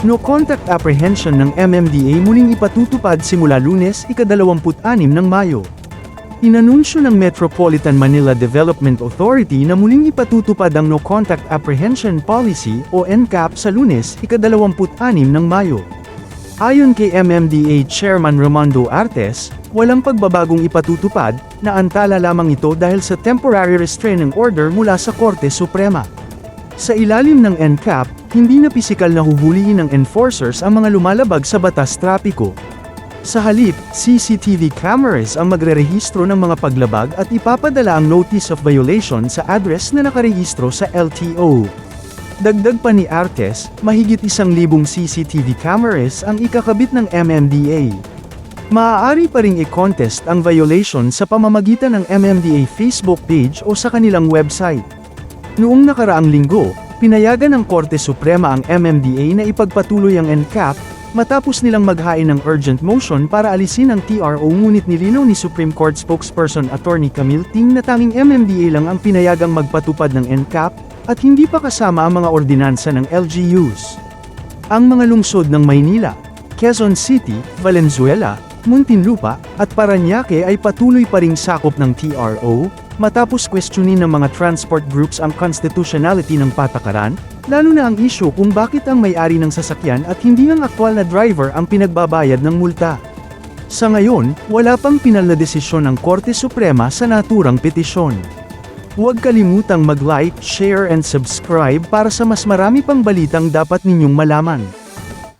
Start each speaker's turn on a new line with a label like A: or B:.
A: No contact apprehension ng MMDA muling ipatutupad simula lunes ika-26 ng Mayo. Inanunsyo ng Metropolitan Manila Development Authority na muling ipatutupad ang No Contact Apprehension Policy o NCAP sa lunes ika-26 ng Mayo. Ayon kay MMDA Chairman Romando Artes, walang pagbabagong ipatutupad, na antala lamang ito dahil sa temporary restraining order mula sa Korte Suprema. Sa ilalim ng NCAP, hindi na pisikal na huhulihin ng enforcers ang mga lumalabag sa batas trapiko. Sa halip, CCTV cameras ang magrerehistro ng mga paglabag at ipapadala ang notice of violation sa address na nakarehistro sa LTO. Dagdag pa ni Artes, mahigit isang libong CCTV cameras ang ikakabit ng MMDA. Maaari pa ring i-contest ang violation sa pamamagitan ng MMDA Facebook page o sa kanilang website. Noong nakaraang linggo, pinayagan ng Korte Suprema ang MMDA na ipagpatuloy ang NCAP, matapos nilang maghain ng urgent motion para alisin ang TRO ngunit nilinaw ni Supreme Court spokesperson Attorney Camille Ting na tanging MMDA lang ang pinayagang magpatupad ng NCAP, at hindi pa kasama ang mga ordinansa ng LGUs. Ang mga lungsod ng Maynila, Quezon City, Valenzuela, Muntinlupa, at Paranaque ay patuloy pa ring sakop ng TRO, matapos questionin ng mga transport groups ang constitutionality ng patakaran, lalo na ang isyu kung bakit ang may-ari ng sasakyan at hindi ang aktwal na driver ang pinagbabayad ng multa. Sa ngayon, wala pang pinal na desisyon ng Korte Suprema sa naturang petisyon. Huwag kalimutang mag-like, share and subscribe para sa mas marami pang balitang dapat ninyong malaman.